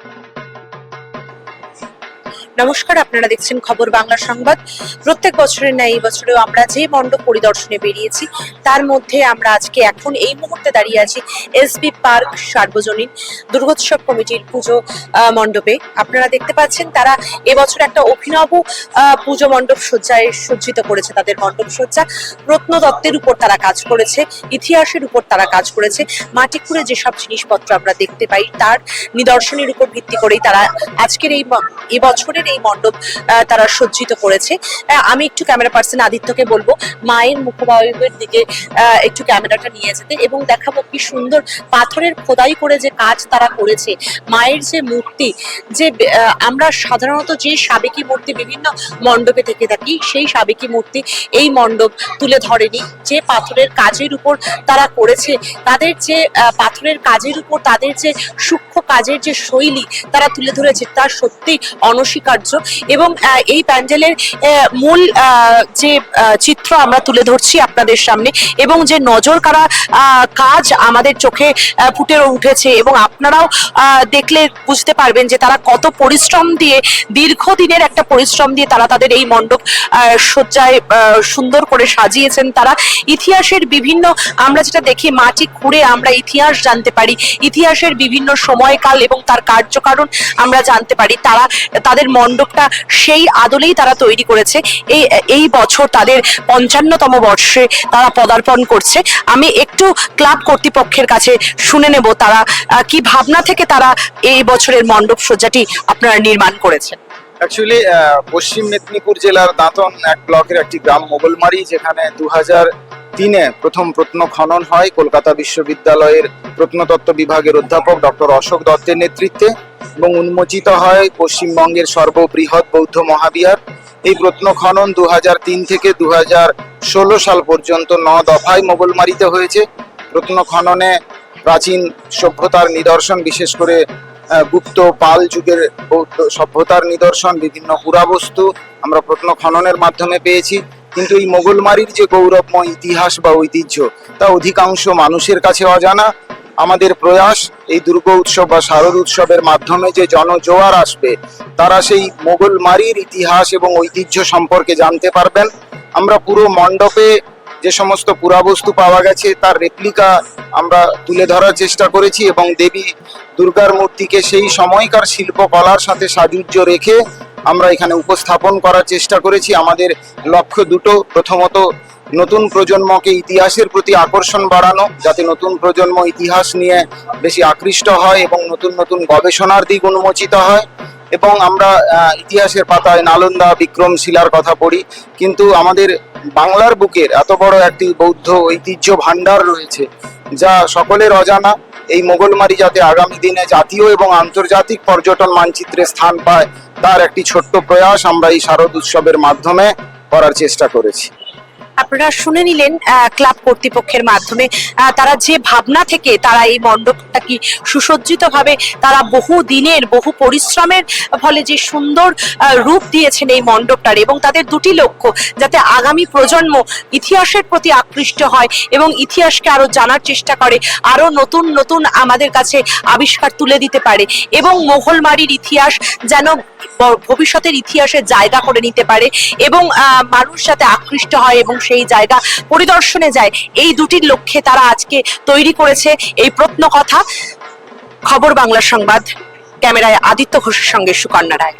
Thank you. নমস্কার, আপনারা দেখছেন খবর বাংলা সংবাদ। প্রত্যেক বছরের ন্যায় এই বছরেও আমরা যে মণ্ডপ পরিদর্শনে বেরিয়েছি, তার মধ্যে আমরা আজকে এখন এই মুহূর্তে দাঁড়িয়ে আছি এসবি পার্ক সার্বজনীন দুর্গোৎসব কমিটির পুজো মণ্ডপে। আপনারা দেখতে পাচ্ছেন তারা এবছর একটা অভিনব পুজো মণ্ডপ সজ্জায় সজ্জিত করেছে তাদের মণ্ডপ সজ্জা। প্রত্নতত্ত্বের উপর তারা কাজ করেছে, ইতিহাসের উপর তারা কাজ করেছে। মাটি খুঁড়ে যেসব জিনিসপত্র আমরা দেখতে পাই, তার নিদর্শনের উপর ভিত্তি করেই তারা আজকের এই এবছরের এই মণ্ডপ তারা সজ্জিত করেছে। আমি একটু ক্যামেরা পার্সন আদিত্যকে বলব, মায়ের মুখবায়ুবের দিকে একটু ক্যামেরাটা নিয়ে যেতে এবং দেখাবো কি সুন্দর পাথরের খোদাই করে যে কাজ তারা করেছে। মায়ের যে মূর্তি, যে আমরা সাধারণত যে সাবেকি মূর্তি বিভিন্ন মণ্ডপে থেকে থাকি, সেই সাবেকি মূর্তি এই মণ্ডপ তুলে ধরেনি। যে পাথরের কাজের উপর তারা করেছে, তাদের যে পাথরের কাজের উপর তাদের যে সূক্ষ্ম কাজের যে শৈলী তারা তুলে ধরেছে, তা সত্যি অনস্বীকার্য এবং এই প্যান্ডেলের মূল যে চিত্র আমরা তুলে ধরছি আপনাদের সামনে এবং যে নজর আহ, কাজ আমাদের চোখে ফুটে উঠেছে এবং আপনারাও দেখলে বুঝতে পারবেন যে তারা কত পরিশ্রম দিয়ে দীর্ঘদিনের একটা পরিশ্রম দিয়ে তারা তাদের এই মণ্ডপ সজ্জায় সুন্দর করে সাজিয়েছেন তারা। ইতিহাসের বিভিন্ন আমরা যেটা দেখি মাটি খুঁড়ে আমরা ইতিহাস জানতে পারি। ইতিহাসের বিভিন্ন সময়কাল এবং তার কার্যকারণ আমরা জানতে পারি। তারা তাদের মণ্ডপটা সেই আদলেই তারা তৈরি করেছে। এই এই বছর তাদের পঞ্চান্নতম বর্ষে তারা পদার্পণ করছে। আমি একটু ক্লাব কর্তৃপক্ষের কাছে শুনে নেব তারা কি ভাবনা থেকে তারা এই বছরের মণ্ডপ সজ্জাটি আপনারা নির্মাণ করেছেন। অ্যাকচুয়ালি পশ্চিম মেদিনীপুর জেলার দাঁতন এক ব্লকের একটি গ্রাম মোগলমারি, যেখানে দু তিনে প্রথম প্রত্ন খনন হয়। কলকাতা বিশ্ববিদ্যালয়ের প্রত্নতত্ত্ব বিভাগের অধ্যাপক ডক্টর অশোক দত্তের নেতৃত্বে। এবং উন্মোচিত হয় পশ্চিমবঙ্গের সর্ববৃহৎ বৌদ্ধ মহাবিহার। এই প্রত্ন খনন দু থেকে দু সাল পর্যন্ত ন দফায় মোগলমারিতে হয়েছে। প্রত্ন খননে প্রাচীন সভ্যতার নিদর্শন, বিশেষ করে গুপ্ত পাল যুগের বৌদ্ধ সভ্যতার নিদর্শন, বিভিন্ন পুরাবস্তু আমরা প্রত্ন খননের মাধ্যমে পেয়েছি। কিন্তু এই মোগলমারির যে গৌরবময় ইতিহাস বা ঐতিহ্য, তা অধিকাংশ মানুষের কাছে অজানা। আমাদের প্রয়াস, এই দুর্গা উৎসব বা শারদ উৎসবের মাধ্যমে যে জনজোয়ার আসবে, তারা সেই মোগলমারির ইতিহাস এবং ঐতিহ্য সম্পর্কে জানতে পারবেন। আমরা পুরো মণ্ডপে যে সমস্ত পুরাবস্তু পাওয়া গেছে, তার রেপ্লিকা আমরা তুলে ধরার চেষ্টা করেছি এবং দেবী দুর্গার মূর্তিকে সেই সময়কার শিল্পকলার সাথে সাযুজ্য রেখে আমরা এখানে উপস্থাপন করার চেষ্টা করেছি। আমাদের লক্ষ্য দুটো, প্রথমত নতুন প্রজন্মকে ইতিহাসের প্রতি আকর্ষণ বাড়ানো, যাতে নতুন প্রজন্ম ইতিহাস নিয়ে বেশি আকৃষ্ট হয় এবং নতুন নতুন গবেষণার দিক উন্মোচিত হয়। এবং আমরা ইতিহাসের পাতায় নালন্দা বিক্রমশিলার কথা পড়ি, কিন্তু আমাদের বাংলার বুকের এত বড় একটি বৌদ্ধ ঐতিহ্য ভাণ্ডার রয়েছে, যা সকলের অজানা। এই মোগলমারি যাতে আগামী দিনে জাতীয় এবং আন্তর্জাতিক পর্যটন মানচিত্রে স্থান পায়, তার একটি ছোট্ট প্রয়াস আমরা এই শারদ উৎসবের মাধ্যমে করার চেষ্টা করেছি। আপনারা শুনে নিলেন ক্লাব কর্তৃপক্ষের মাধ্যমে। তারা যে ভাবনা থেকে তারা এই মণ্ডপটা কি সুসজ্জিত ভাবে তারা বহু দিনের, বহু পরিশ্রমের ফলে যে সুন্দর রূপ দিয়েছেন এই মণ্ডপটার এবং তাদের দুটি লক্ষ্য, যাতে আগামী প্রজন্ম ইতিহাসের প্রতি আকৃষ্ট হয় এবং ইতিহাসকে আরও জানার চেষ্টা করে, আরও নতুন নতুন আমাদের কাছে আবিষ্কার তুলে দিতে পারে এবং মোগলমারির ইতিহাস যেন ভবিষ্যতের ইতিহাসে জায়গা করে নিতে পারে এবং মানুষ যাতে আকৃষ্ট হয় এবং সেই জায়গা পরিদর্শনে যায়। এই দুটির লক্ষ্যে তারা আজকে তৈরি করেছে এই প্রত্নকথা। খবর বাংলা সংবাদ, ক্যামেরায় আদিত্য ঘোষের সঙ্গে সুকন্যা রায়।